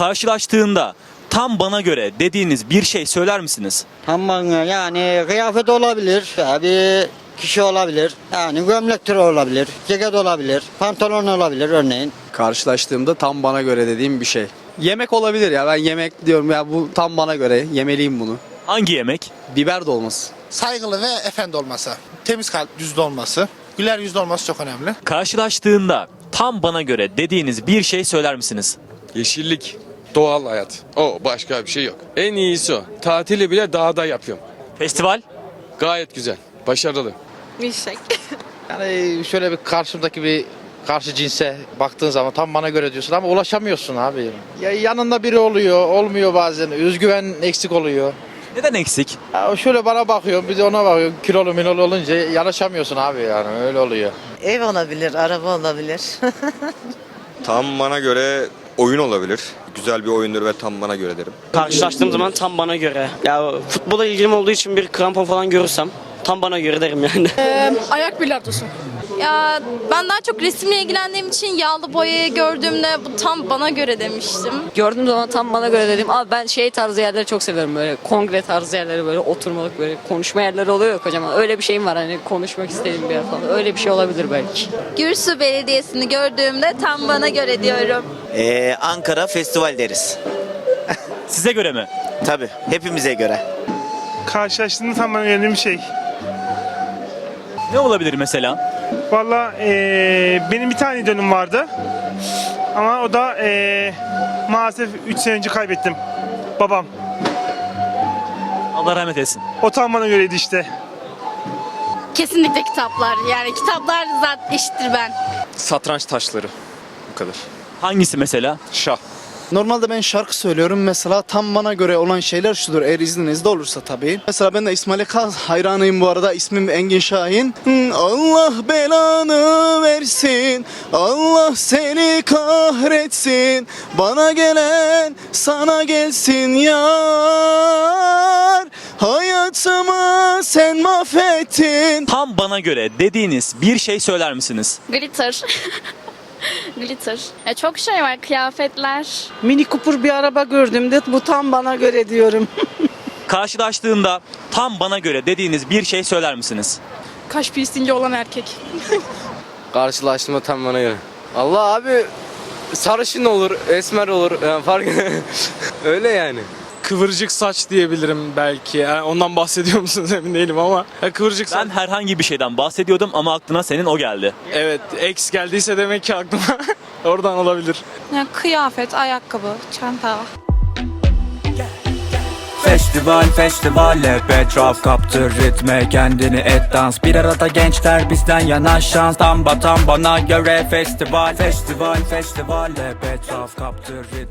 Karşılaştığında tam bana göre dediğiniz bir şey söyler misiniz? Tamam yani kıyafet olabilir, bir kişi olabilir. Yani gömlek türü olabilir, ceket olabilir, pantolon olabilir örneğin. Karşılaştığımda tam bana göre dediğim bir şey. Yemek olabilir ya ben yemek diyorum ya bu tam bana göre yemeliyim bunu. Hangi yemek? Biber dolması. saygılı ve efendi olması, temiz kalp yüzlü olması, güler yüzlü olması çok önemli. Karşılaştığında tam bana göre dediğiniz bir şey söyler misiniz? Yeşillik, doğal hayat. O başka bir şey yok. En iyisi o. Tatili bile dağda yapıyorum. Festival? Gayet güzel, başarılı. Milkshake. Yani şöyle bir karşımdaki bir karşı cinse baktığın zaman tam bana göre diyorsun ama ulaşamıyorsun abi. Ya yanında biri oluyor, olmuyor bazen. Özgüven eksik oluyor. Neden eksik? Ya şöyle bana bakıyor, bir de ona bakıyor. Kilolu milolu olunca yanaşamıyorsun abi yani öyle oluyor. Ev olabilir, araba olabilir. Tam bana göre oyun olabilir. Güzel bir oyundur ve tam bana göre derim. Karşılaştığım zaman tam bana göre. Ya futbola ilgim olduğu için bir krampon falan görürsem tam bana göre derim yani. Ayak bilardosu. Ya ben daha çok resimle ilgilendiğim için yağlı boyayı gördüğümde bu tam bana göre demiştim. Gördüğüm zaman tam bana göre dedim. Abi ben şey tarzı yerleri çok seviyorum böyle kongre tarzı yerleri böyle oturmalık böyle konuşma yerleri oluyor ya kocaman. Öyle bir şeyim var hani konuşmak istediğim bir yer falan. Öyle bir şey olabilir belki. Gürsu Belediyesi'ni gördüğümde tam bana göre diyorum. Ee, Ankara Festival deriz. Size göre mi? Tabii hepimize göre. Karşılaştığımda tam göre bir şey. Ne olabilir mesela? Valla eee, benim bir tane dönüm vardı. Ama o da eee, maalesef 3 sene önce kaybettim. Babam. Allah rahmet etsin. O tam bana göreydi işte. Kesinlikle kitaplar. Yani kitaplar zaten eşittir ben. Satranç taşları. Bu kadar. Hangisi mesela? Şah. Normalde ben şarkı söylüyorum mesela tam bana göre olan şeyler şudur eğer izninizde olursa tabii. Mesela ben de İsmail Kaz hayranıyım bu arada ismim Engin Şahin. Allah belanı versin Allah seni kahretsin bana gelen sana gelsin yar hayatımı sen mahvettin. Tam bana göre dediğiniz bir şey söyler misiniz? Glitter. Glitter. Ya çok şey var. Kıyafetler. Mini Cooper bir araba gördüğümde bu tam bana göre diyorum. Karşılaştığında tam bana göre dediğiniz bir şey söyler misiniz? Kaş piercingi olan erkek. Karşılaştığımda tam bana göre. Allah abi sarışın olur esmer olur yani fark öyle yani. Kıvırcık saç diyebilirim belki. Yani ondan bahsediyor musunuz emin değilim ama. Ya kıvırcık saç. Ben herhangi bir şeyden bahsediyordum ama aklına senin o geldi. Evet, X geldiyse demek ki aklıma oradan olabilir. Ya kıyafet, ayakkabı, çanta. Festival festival hep etraf kaptır ritme kendini et dans Bir arada gençler bizden yana şans Tam batan bana göre festival Festival festival hep etraf kaptır ritme